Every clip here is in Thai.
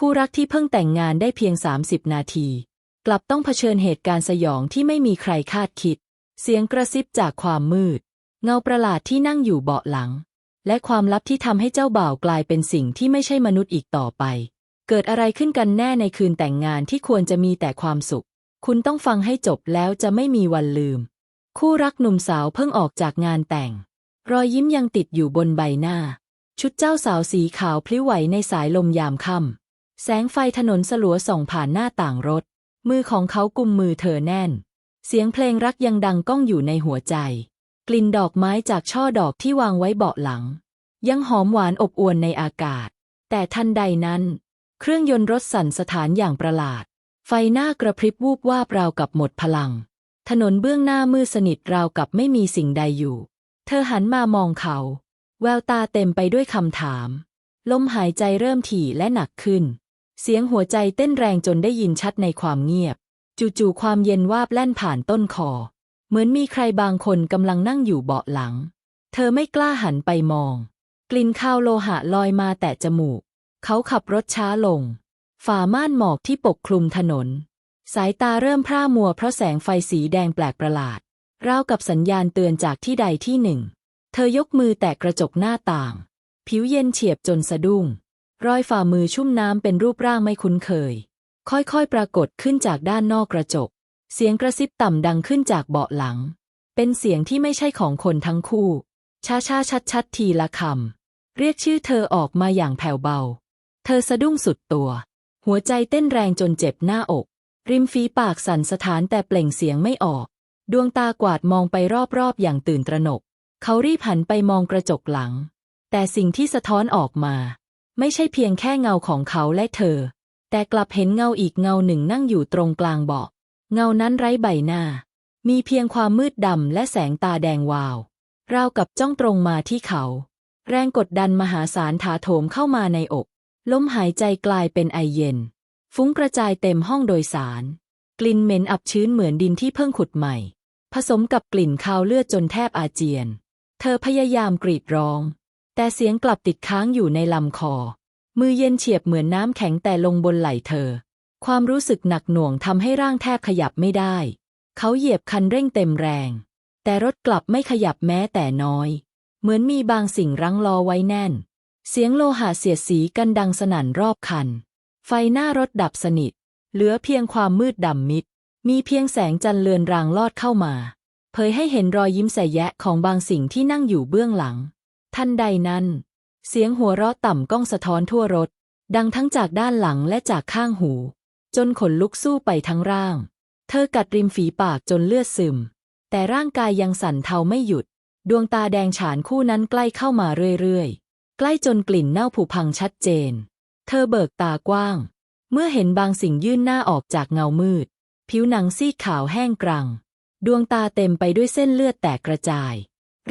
คู่รักที่เพิ่งแต่งงานได้เพียง 30 นาที กลับต้องเผชิญเหตุการณ์สยองที่ไม่มีใครคาดคิด เสียงกระซิบจากความมืด เงาประหลาดที่นั่งอยู่เบาะหลัง และความลับที่ทำให้เจ้าบ่าวกลายเป็นสิ่งที่ไม่ใช่มนุษย์อีกต่อไป เกิดอะไรขึ้นกันแน่ในคืนแต่งงานที่ควรจะมีแต่ความสุข คุณต้องฟังให้จบแล้วจะไม่มีวันลืม คู่รักหนุ่มสาวเพิ่งออกจากงานแต่ง รอยยิ้มยังติดอยู่บนใบหน้า ชุดเจ้าสาวสีขาวพลิ้วไหวในสายลมยามค่ำ แสงไฟถนนสลัวส่องผ่านหน้าต่างรถ มือของเขากุมมือเธอแน่น เสียงเพลงรักยังดังก้องอยู่ในหัวใจ กลิ่นดอกไม้จากช่อดอกที่วางไว้เบาะหลัง ยังหอมหวานอบอวลในอากาศ แต่ทันใดนั้น เครื่องยนต์รถสั่นสถานอย่างประหลาด ไฟหน้ากระพริบวูบวาบราวกับหมดพลัง ถนนเบื้องหน้ามืดสนิทราวกับไม่มีสิ่งใดอยู่ เธอหันมามองเขา แววตาเต็มไปด้วยคำถาม ลมหายใจเริ่มถี่และหนักขึ้น เสียงหัวใจเต้นแรงจนได้ยินชัดในความเงียบ จู่ๆความเย็นวาบแล่นผ่านต้นคอ เหมือนมีใครบางคนกำลังนั่งอยู่เบาะหลัง เธอไม่กล้าหันไปมอง กลิ่นข้าวโลหะลอยมาแต่จมูก เขาขับรถช้าลง ฝ่าม่านหมอกที่ปกคลุมถนน สายตาเริ่มพร่ามัวเพราะแสงไฟสีแดงแปลกประหลาดราวกับสัญญาณเตือนจากที่ใดที่หนึ่ง เธอยกมือแตะกระจกหน้าต่าง ผิวเย็นเฉียบจนสะดุ้ง รอยฝ่ามือชุ่มน้ำเป็นรูปร่างไม่คุ้นเคย ค่อยๆ ปรากฏขึ้นจากด้านนอกกระจก เสียงกระซิบต่ำดังขึ้นจากเบาะหลัง เป็นเสียงที่ไม่ใช่ของคนทั้งคู่ ช้าๆ ชัดๆ ทีละคำ เรียกชื่อเธอออกมาอย่างแผ่วเบา เธอสะดุ้งสุดตัว หัวใจเต้นแรงจนเจ็บหน้าอก ริมฝีปากสั่นสถานแต่เปล่งเสียงไม่ออก ดวงตากวาดมองไปรอบๆ อย่างตื่นตระหนก เขารีบหันไปมองกระจกหลัง แต่สิ่งที่สะท้อนออกมา ไม่ใช่เพียงแค่เงาของเขาและเธอ แต่กลับเห็นเงาอีกเงาหนึ่งนั่งอยู่ตรงกลางเบาะเงานั้นไร้ใบหน้า มีเพียงความมืดดำและแสงตาแดงวาว ราวกับจ้องตรงมาที่เขา แรงกดดันมหาศาลถาโถมเข้ามาในอก ลมหายใจกลายเป็นไอเย็น ฟุ้งกระจายเต็มห้องโดยสาร กลิ่นเหม็นอับชื้นเหมือนดินที่เพิ่งขุดใหม่ ผสมกับกลิ่นคาวเลือดจนแทบอาเจียน เธอพยายามกรีดร้อง แต่เสียงกลับติดค้างอยู่ในลำคอ มือเย็นเฉียบเหมือนน้ำแข็งแต่ลงบนไหล่เธอ ความรู้สึกหนักหน่วงทำให้ร่างแทบขยับไม่ได้ เขาเหยียบคันเร่งเต็มแรง แต่รถกลับไม่ขยับแม้แต่น้อย เหมือนมีบางสิ่งรั้งรอไว้แน่น เสียงโลหะเสียดสีกันดังสนั่นรอบคัน ไฟหน้ารถดับสนิท เหลือเพียงความมืดดำมิด มีเพียงแสงจันทร์เลือนรางลอดเข้ามา เผยให้เห็นรอยยิ้มแสแยะของบางสิ่งที่นั่งอยู่เบื้องหลัง ทันใดนั้น เสียงหัวเราะต่ำก้องสะท้อนทั่วรถ ดังทั้งจากด้านหลังและจากข้างหู จนขนลุกสู้ไปทั้งร่าง เธอกัดริมฝีปากจนเลือดซึม แต่ร่างกายยังสั่นเทาไม่หยุด ดวงตาแดงฉานคู่นั้นใกล้เข้ามาเรื่อยๆ ใกล้จนกลิ่นเน่าผุพังชัดเจน เธอเบิกตากว้าง เมื่อเห็นบางสิ่งยื่นหน้าออกจากเงามืด ผิวหนังซีดขาวแห้งกรัง ดวงตาเต็มไปด้วยเส้นเลือดแตกกระจาย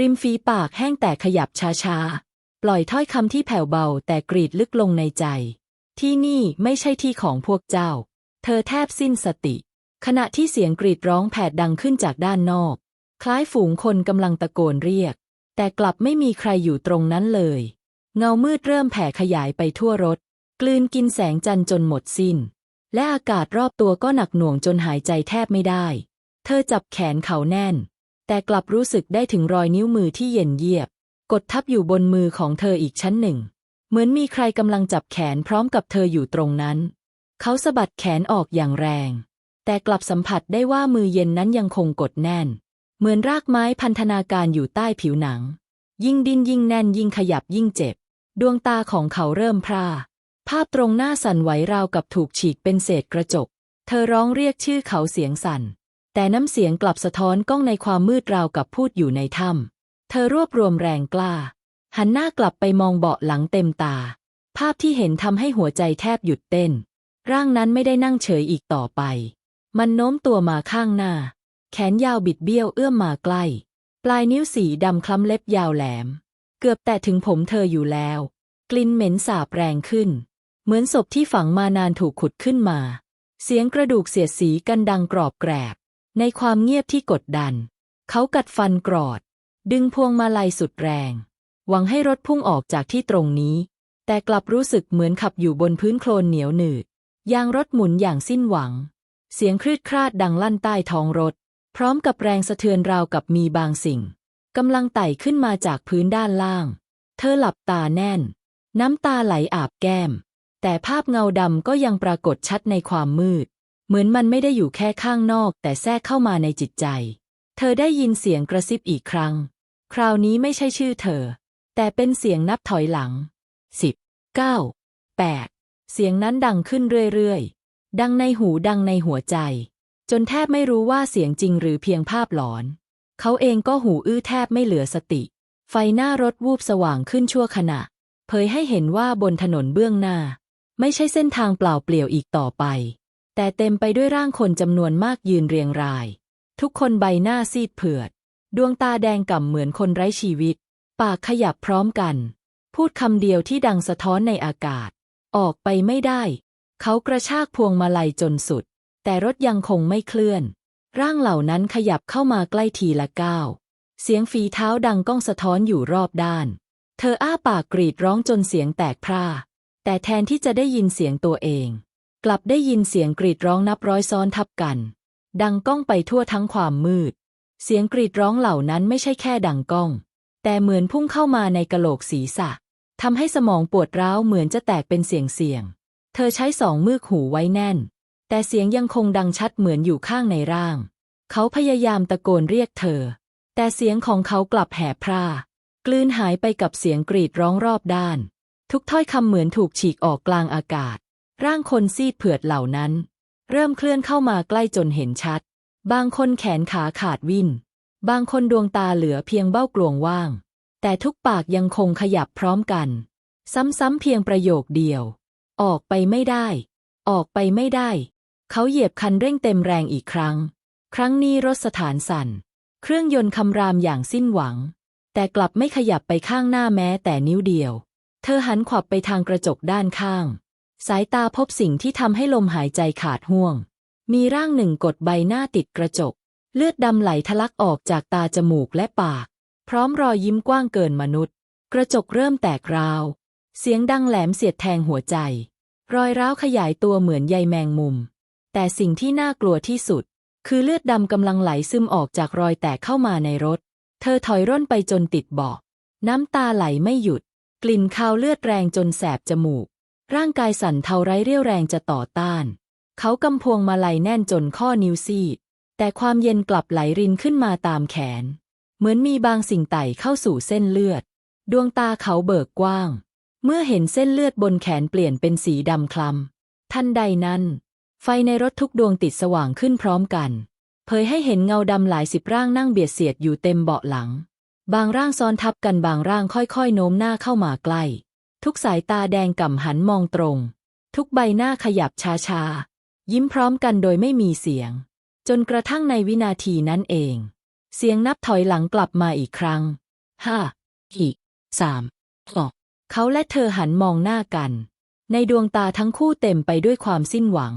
ริมฝีปากแห้งแต่ขยับช้าๆ ปล่อยถ้อยคำที่แผ่วเบาแต่กรีดลึกลงในใจ ที่นี่ไม่ใช่ที่ของพวกเจ้า เธอแทบสิ้นสติ ขณะที่เสียงกรีดร้องแผดดังขึ้นจากด้านนอก คล้ายฝูงคนกำลังตะโกนเรียก แต่กลับไม่มีใครอยู่ตรงนั้นเลย เงามืดเริ่มแผ่ขยายไปทั่วรถ กลืนกินแสงจันทร์จนหมดสิ้น และอากาศรอบตัวก็หนักหน่วงจนหายใจแทบไม่ได้ เธอจับแขนเขาแน่น แต่กลับรู้สึกได้ถึงรอยนิ้วมือที่เย็นเยียบ กดทับอยู่บนมือของเธออีกชั้นหนึ่ง เหมือนมีใครกำลังจับแขนพร้อมกับเธออยู่ตรงนั้น เขาสะบัดแขนออกอย่างแรง แต่กลับสัมผัสได้ว่ามือเย็นนั้นยังคงกดแน่น เหมือนรากไม้พันธนาการอยู่ใต้ผิวหนัง ยิ่งดิ้นยิ่งแน่นยิ่งขยับยิ่งเจ็บ ดวงตาของเขาเริ่มพร่าภาพตรงหน้าสั่นไหวราวกับถูกฉีกเป็นเศษกระจก เธอร้องเรียกชื่อเขาเสียงสั่น แต่น้ำเสียงกลับสะท้อนก้องในความมืดราวกับพูดอยู่ในถ้ำเธอรวบรวมแรงกล้า หันหน้ากลับไปมองเบาะหลังเต็มตา ภาพที่เห็นทำให้หัวใจแทบหยุดเต้น ร่างนั้นไม่ได้นั่งเฉยอีกต่อไป มันโน้มตัวมาข้างหน้า แขนยาวบิดเบี้ยวเอื้อมมาใกล้ ปลายนิ้วสีดำคล้ำเล็บยาวแหลม เกือบแตะถึงผมเธออยู่แล้ว กลิ่นเหม็นสาบแรงขึ้น เหมือนศพที่ฝังมานานถูกขุดขึ้นมา เสียงกระดูกเสียดสีกันดังกรอบแกรบ ในความเงียบที่กดดัน เขากัดฟันกรอด ดึงพวงมาลัยสุดแรง หวังให้รถพุ่งออกจากที่ตรงนี้ แต่กลับรู้สึกเหมือนขับอยู่บนพื้นโคลนเหนียวหนืด ยางรถหมุนอย่างสิ้นหวัง เสียงคลืดคลาดดังลั่นใต้ท้องรถ พร้อมกับแรงสะเทือนราวกับมีบางสิ่งกำลังไต่ขึ้นมาจากพื้นด้านล่าง เธอหลับตาแน่น น้ำตาไหลอาบแก้ม แต่ภาพเงาดำก็ยังปรากฏชัดในความมืด เหมือนมันไม่ได้อยู่แค่ข้างนอก แต่แทรกเข้ามาในจิตใจ เธอได้ยินเสียงกระซิบอีกครั้ง คราวนี้ไม่ใช่ชื่อเธอ แต่เป็นเสียงนับถอยหลังสิบเก้าแปดเสียงนั้นดังขึ้นเรื่อยๆ ดังในหูดังในหัวใจ จนแทบไม่รู้ว่าเสียงจริงหรือเพียงภาพหลอน เขาเองก็หูอื้อแทบไม่เหลือสติ ไฟหน้ารถวูบสว่างขึ้นชั่วขณะ เผยให้เห็นว่าบนถนนเบื้องหน้า ไม่ใช่เส้นทางเปล่าเปลี่ยวอีกต่อไป แต่เต็มไปด้วยร่างคนจำนวนมากยืนเรียงราย ทุกคนใบหน้าซีดเผือด ดวงตาแดงก่ำเหมือนคนไร้ชีวิต ปากขยับพร้อมกัน พูดคำเดียวที่ดังสะท้อนในอากาศ ออกไปไม่ได้ เขากระชากพวงมาลัยจนสุด แต่รถยังคงไม่เคลื่อน ร่างเหล่านั้นขยับเข้ามาใกล้ทีละก้าวเสียงฝีเท้าดังก้องสะท้อนอยู่รอบด้าน เธออ้าปากกรีดร้องจนเสียงแตกพร่า แต่แทนที่จะได้ยินเสียงตัวเอง กลับได้ยินเสียงกรีดร้องนับร้อยซ้อนทับกัน ดังก้องไปทั่วทั้งความมืด เสียงกรีดร้องเหล่านั้นไม่ใช่แค่ดังก้อง แต่เหมือนพุ่งเข้ามาในกะโหลกศีรษะทำให้สมองปวดร้าวเหมือนจะแตกเป็นเสียงเสียง เธอใช้สองมือหูไว้แน่น แต่เสียงยังคงดังชัดเหมือนอยู่ข้างในร่าง เขาพยายามตะโกนเรียกเธอ แต่เสียงของเขากลับแหบพร่ากลืนหายไปกับเสียงกรีดร้องรอบด้าน ทุกถ้อยคำเหมือนถูกฉีกออกกลางอากาศ ร่างคนซีดเผือดเหล่านั้น เริ่มเคลื่อนเข้ามาใกล้จนเห็นชัด บางคนแขนขาขาดวิ่น บางคนดวงตาเหลือเพียงเบ้ากลวงว่าง แต่ทุกปากยังคงขยับพร้อมกัน ซ้ำๆเพียงประโยคเดียว ออกไปไม่ได้ ออกไปไม่ได้ เขาเหยียบคันเร่งเต็มแรงอีกครั้ง ครั้งนี้รถสถานสั่น เครื่องยนต์คำรามอย่างสิ้นหวัง แต่กลับไม่ขยับไปข้างหน้าแม้แต่นิ้วเดียว เธอหันขวับไปทางกระจกด้านข้าง สายตาพบสิ่งที่ทำให้ลมหายใจขาดห่วง มีร่างหนึ่งกดใบหน้าติดกระจก เลือดดำไหลทะลักออกจากตาจมูกและปาก พร้อมรอยยิ้มกว้างเกินมนุษย์ กระจกเริ่มแตกราว เสียงดังแหลมเสียดแทงหัวใจ รอยร้าวขยายตัวเหมือนใยแมงมุม แต่สิ่งที่น่ากลัวที่สุด คือเลือดดำกำลังไหลซึมออกจากรอยแตกเข้ามาในรถ เธอถอยร่นไปจนติดเบาะน้ำตาไหลไม่หยุด กลิ่นคาวเลือดแรงจนแสบจมูก ร่างกายสั่นเทาไร้เรี่ยวแรงจะต่อต้าน เขากำพวงมาลัยแน่นจนข้อนิ้วซีด แต่ความเย็นกลับไหลรินขึ้นมาตามแขน เหมือนมีบางสิ่งไต่เข้าสู่เส้นเลือด ดวงตาเขาเบิกกว้าง เมื่อเห็นเส้นเลือดบนแขนเปลี่ยนเป็นสีดำคล้ำทันใดนั้น ไฟในรถทุกดวงติดสว่างขึ้นพร้อมกัน เผยให้เห็นเงาดำหลายสิบร่างนั่งเบียดเสียดอยู่เต็มเบาะหลัง บางร่างซ้อนทับกันบางร่างค่อยๆโน้มหน้าเข้ามาใกล้ ทุกสายตาแดงก่ำหันมองตรง ทุกใบหน้าขยับช้าๆ ยิ้มพร้อมกันโดยไม่มีเสียง จนกระทั่งในวินาทีนั้นเอง เสียงนับถอยหลังกลับมาอีกครั้งห้าอีกสามสองเขาและเธอหันมองหน้ากัน ในดวงตาทั้งคู่เต็มไปด้วยความสิ้นหวัง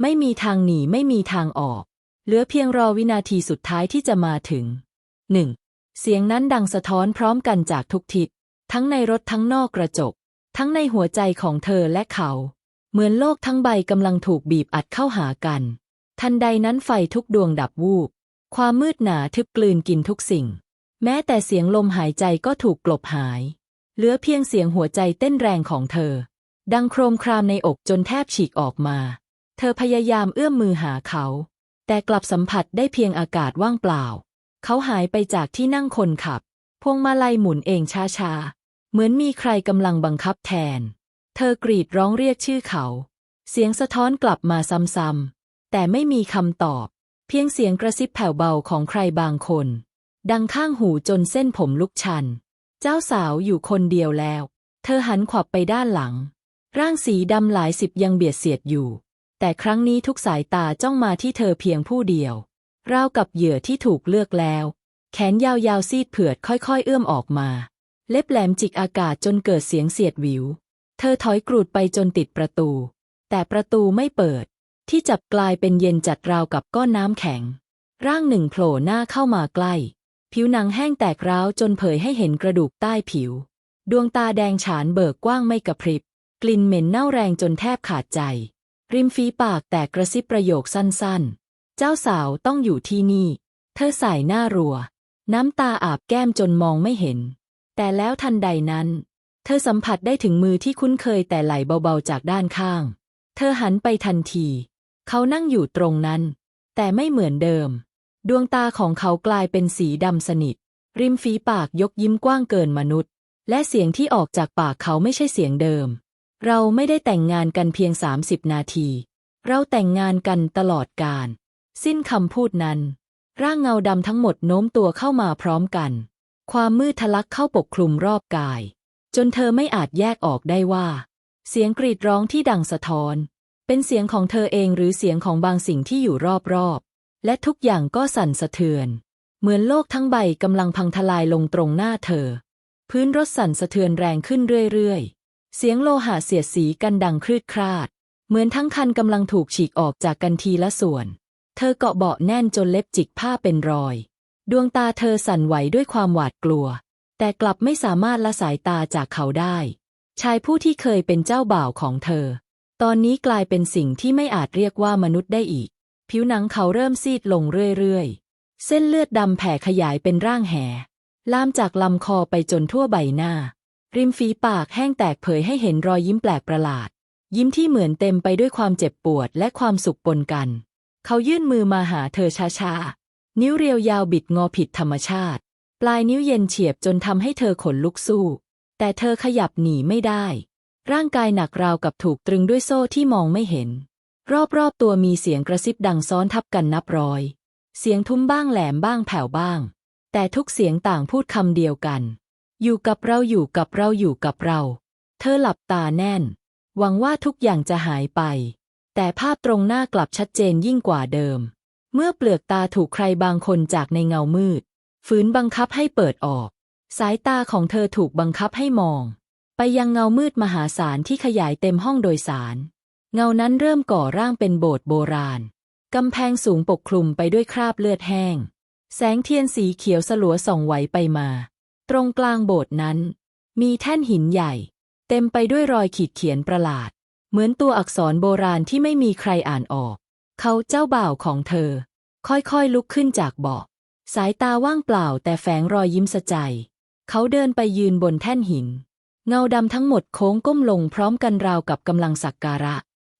ไม่มีทางหนีไม่มีทางออก เหลือเพียงรอวินาทีสุดท้ายที่จะมาถึงหนึ่งเสียงนั้นดังสะท้อนพร้อมกันจากทุกทิศ ทั้งในรถทั้งนอกกระจก ทั้งในหัวใจของเธอและเขา เหมือนโลกทั้งใบกำลังถูกบีบอัดเข้าหากัน ทันใดนั้นไฟทุกดวงดับวูบ ความมืดหนาทึบกลืนกินทุกสิ่ง แม้แต่เสียงลมหายใจก็ถูกกลบหาย เหลือเพียงเสียงหัวใจเต้นแรงของเธอ ดังโครมครามในอกจนแทบฉีกออกมา เธอพยายามเอื้อมมือหาเขา แต่กลับสัมผัสได้เพียงอากาศว่างเปล่า เขาหายไปจากที่นั่งคนขับ พวงมาลัยหมุนเองช้าๆ เหมือนมีใครกำลังบังคับแทน เธอกรีดร้องเรียกชื่อเขา เสียงสะท้อนกลับมาซ้ำๆ แต่ไม่มีคำตอบ เพียงเสียงกระซิบแผ่วเบาของใครบางคน ดังข้างหูจนเส้นผมลุกชัน เจ้าสาวอยู่คนเดียวแล้ว เธอหันขวับไปด้านหลัง ร่างสีดำหลายสิบยังเบียดเสียดอยู่ แต่ครั้งนี้ทุกสายตาจ้องมาที่เธอเพียงผู้เดียว ราวกับเหยื่อที่ถูกเลือกแล้ว แขนยาวๆซีดเผือดค่อยๆ เอื้อมออกมา เล็บแหลมจิกอากาศจนเกิดเสียงเสียดหวิว เธอถอยกรูดไปจนติดประตู แต่ประตูไม่เปิด ที่จับกลายเป็นเย็นจัดราวกับก้อนน้ำแข็ง ร่างหนึ่งโผล่หน้าเข้ามาใกล้ ผิวหนังแห้งแตกร้าวจนเผยให้เห็นกระดูกใต้ผิว ดวงตาแดงฉานเบิกกว้างไม่กระพริบ กลิ่นเหม็นเน่าแรงจนแทบขาดใจ ริมฝีปากแตกกระซิบประโยคสั้นๆ เจ้าสาวต้องอยู่ที่นี่ เธอสายหน้ารัว น้ำตาอาบแก้มจนมองไม่เห็น แต่แล้วทันใดนั้น เธอสัมผัสได้ถึงมือที่คุ้นเคยแต่ไหลเบาๆจากด้านข้าง เธอหันไปทันที เขานั่งอยู่ตรงนั้น แต่ไม่เหมือนเดิม ดวงตาของเขากลายเป็นสีดำสนิท ริมฝีปากยกยิ้มกว้างเกินมนุษย์ และเสียงที่ออกจากปากเขาไม่ใช่เสียงเดิม เราไม่ได้แต่งงานกันเพียง 30 นาที เราแต่งงานกันตลอดกาลสิ้นคำพูดนั้น ร่างเงาดำทั้งหมดโน้มตัวเข้ามาพร้อมกัน ความมืดทะลักเข้าปกคลุมรอบกาย จนเธอไม่อาจแยกออกได้ว่า เสียงกรีดร้องที่ดังสะท้อน เป็นเสียงของเธอเองหรือเสียงของบางสิ่งที่อยู่รอบๆและทุกอย่างก็สั่นสะเทือน เหมือนโลกทั้งใบกำลังพังทลายลงตรงหน้าเธอ พื้นรถสั่นสะเทือนแรงขึ้นเรื่อยๆ เสียงโลหะเสียดสีกันดังคลืดคลาด เหมือนทั้งคันกำลังถูกฉีกออกจากกันทีละส่วน เธอเกาะเบาะแน่นจนเล็บจิกผ้าเป็นรอย ดวงตาเธอสั่นไหวด้วยความหวาดกลัว แต่กลับไม่สามารถละสายตาจากเขาได้ ชายผู้ที่เคยเป็นเจ้าบ่าวของเธอ ตอนนี้กลายเป็นสิ่งที่ไม่อาจเรียกว่ามนุษย์ได้อีก ผิวหนังเขาเริ่มซีดลงเรื่อยๆ เส้นเลือดดำแผ่ขยายเป็นร่างแห่ลามจากลำคอไปจนทั่วใบหน้า ริมฝีปากแห้งแตกเผยให้เห็นรอยยิ้มแปลกประหลาด ยิ้มที่เหมือนเต็มไปด้วยความเจ็บปวดและความสุขปนกัน เขายื่นมือมาหาเธอช้าๆ นิ้วเรียวยาวบิดงอผิดธรรมชาติ ปลายนิ้วเย็นเฉียบจนทำให้เธอขนลุกสู้ แต่เธอขยับหนีไม่ได้ ร่างกายหนักราวกับถูกตรึงด้วยโซ่ที่มองไม่เห็น รอบๆตัวมีเสียงกระซิบดังซ้อนทับกันนับร้อย เสียงทุ้มบ้างแหลมบ้างแผ่วบ้าง แต่ทุกเสียงต่างพูดคำเดียวกัน อยู่กับเราอยู่กับเราอยู่กับเรา เธอหลับตาแน่น หวังว่าทุกอย่างจะหายไป แต่ภาพตรงหน้ากลับชัดเจนยิ่งกว่าเดิม เมื่อเปลือกตาถูกใครบางคนจากในเงามืด ฝืนบังคับให้เปิดออก สายตาของเธอถูกบังคับให้มอง ไปยังเงามืดมหาศาลที่ขยายเต็มห้องโดยสาร เงานั้นเริ่มก่อร่างเป็นโบสถ์โบราณ กำแพงสูงปกคลุมไปด้วยคราบเลือดแห้ง แสงเทียนสีเขียวสลัวส่องไหวไปมา ตรงกลางโบสถ์นั้น มีแท่นหินใหญ่ เต็มไปด้วยรอยขีดเขียนประหลาด เหมือนตัวอักษรโบราณที่ไม่มีใครอ่านออก เขาเจ้าบ่าวของเธอ ค่อยๆลุกขึ้นจากเบาะสายตาว่างเปล่าแต่แฝงรอยยิ้มสะใจ เขาเดินไปยืนบนแท่นหิน เงาดำทั้งหมดโค้งก้มลงพร้อมกันราวกับกำลังสักการะ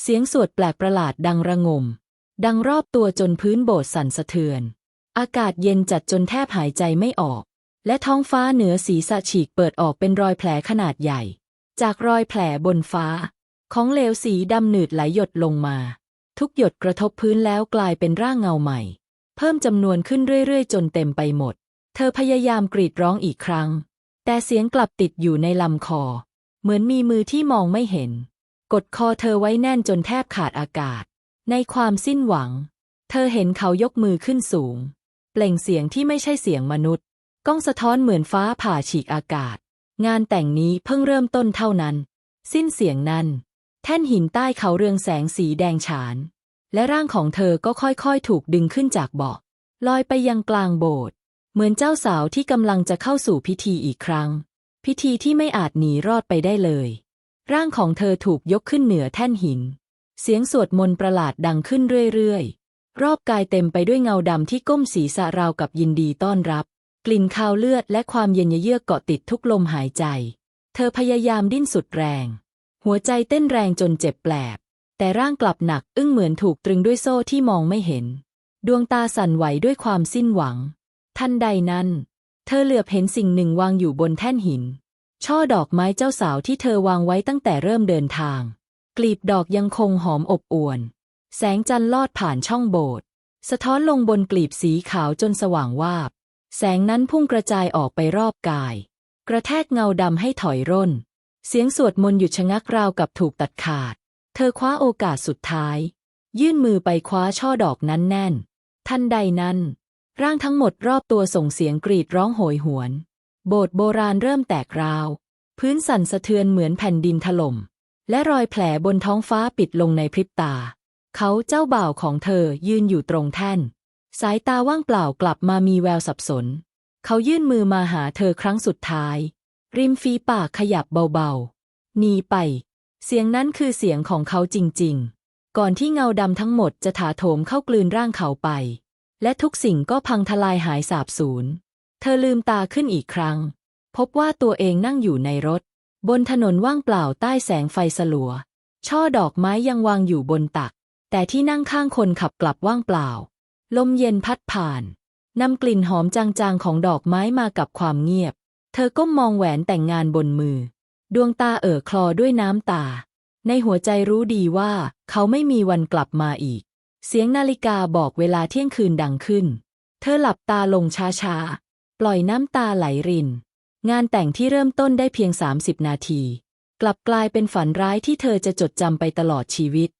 เสียงสวดแปลกประหลาดดังระงม ดังรอบตัวจนพื้นโบสถ์สั่นสะเทือน อากาศเย็นจัดจนแทบหายใจไม่ออก และท้องฟ้าเหนือศีรษะฉีกเปิดออกเป็นรอยแผลขนาดใหญ่ จากรอยแผลบนฟ้า ของเหลวสีดำหนืดไหลหยดลงมา ทุกหยดกระทบพื้นแล้วกลายเป็นร่างเงาใหม่ เพิ่มจำนวนขึ้นเรื่อยๆ จนเต็มไปหมด เธอพยายามกรีดร้องอีกครั้ง แต่เสียงกลับติดอยู่ในลำคอ เหมือนมีมือที่มองไม่เห็น กดคอเธอไว้แน่นจนแทบขาดอากาศ ในความสิ้นหวัง เธอเห็นเขายกมือขึ้นสูง เปล่งเสียงที่ไม่ใช่เสียงมนุษย์ ก้องสะท้อนเหมือนฟ้าผ่าฉีกอากาศ งานแต่งนี้เพิ่งเริ่มต้นเท่านั้น สิ้นเสียงนั้น แท่นหินใต้เขาเรืองแสงสีแดงฉาน และร่างของเธอก็ค่อยๆ ถูกดึงขึ้นจากเบาะลอยไปยังกลางโบสถ์เหมือนเจ้าสาวที่กำลังจะเข้าสู่พิธีอีกครั้ง พิธีที่ไม่อาจหนีรอดไปได้เลย ร่างของเธอถูกยกขึ้นเหนือแท่นหิน เสียงสวดมนต์ประหลาดดังขึ้นเรื่อยๆ รอบกายเต็มไปด้วยเงาดำที่ก้มศีรษะราวกับยินดีต้อนรับ กลิ่นคาวเลือดและความเย็นเยือกเกาะติดทุกลมหายใจ เธอพยายามดิ้นสุดแรง หัวใจเต้นแรงจนเจ็บแปลบ แต่ร่างกลับหนักอึ้งเหมือนถูกตรึงด้วยโซ่ที่มองไม่เห็น ดวงตาสั่นไหวด้วยความสิ้นหวัง ทันใดนั้น เธอเหลือบเห็นสิ่งหนึ่งวางอยู่บนแท่นหิน ช่อดอกไม้เจ้าสาวที่เธอวางไว้ตั้งแต่เริ่มเดินทาง กลีบดอกยังคงหอมอบอวลแสงจันทร์ลอดผ่านช่องโบสถ์สะท้อนลงบนกลีบสีขาวจนสว่างวาบ แสงนั้นพุ่งกระจายออกไปรอบกาย กระแทกเงาดำให้ถอยร่น เสียงสวดมนต์หยุดชะงักราวกับถูกตัดขาด เธอคว้าโอกาสสุดท้าย ยื่นมือไปคว้าช่อดอกนั้นแน่น ทันใดนั้น ร่างทั้งหมดรอบตัวส่งเสียงกรีดร้องโหยหวน โบสถ์โบราณเริ่มแตกราว พื้นสั่นสะเทือนเหมือนแผ่นดินถล่ม และรอยแผลบนท้องฟ้าปิดลงในพริบตา เขาเจ้าบ่าวของเธอยืนอยู่ตรงแท่น สายตาว่างเปล่ากลับมามีแววสับสน เขายื่นมือมาหาเธอครั้งสุดท้าย ริมฝีปากขยับเบาๆหนีไป เสียงนั้นคือเสียงของเขาจริงๆ ก่อนที่เงาดำทั้งหมดจะถาโถมเข้ากลืนร่างเขาไป และทุกสิ่งก็พังทลายหายสาบสูญ เธอลืมตาขึ้นอีกครั้ง พบว่าตัวเองนั่งอยู่ในรถ บนถนนว่างเปล่าใต้แสงไฟสลัว ช่อดอกไม้ยังวางอยู่บนตัก แต่ที่นั่งข้างคนขับกลับว่างเปล่า ลมเย็นพัดผ่านนำกลิ่นหอมจางๆของดอกไม้มากับความเงียบ เธอก้มมองแหวนแต่งงานบนมือ ดวงตาเอ่อคลอด้วยน้ำตา ในหัวใจรู้ดีว่าเขาไม่มีวันกลับมาอีก เสียงนาฬิกาบอกเวลาเที่ยงคืนดังขึ้น เธอหลับตาลงช้าๆ ปล่อยน้ำตาไหลริน งานแต่งที่เริ่มต้นได้เพียง 30 นาที กลับกลายเป็นฝันร้ายที่เธอจะจดจำไปตลอดชีวิต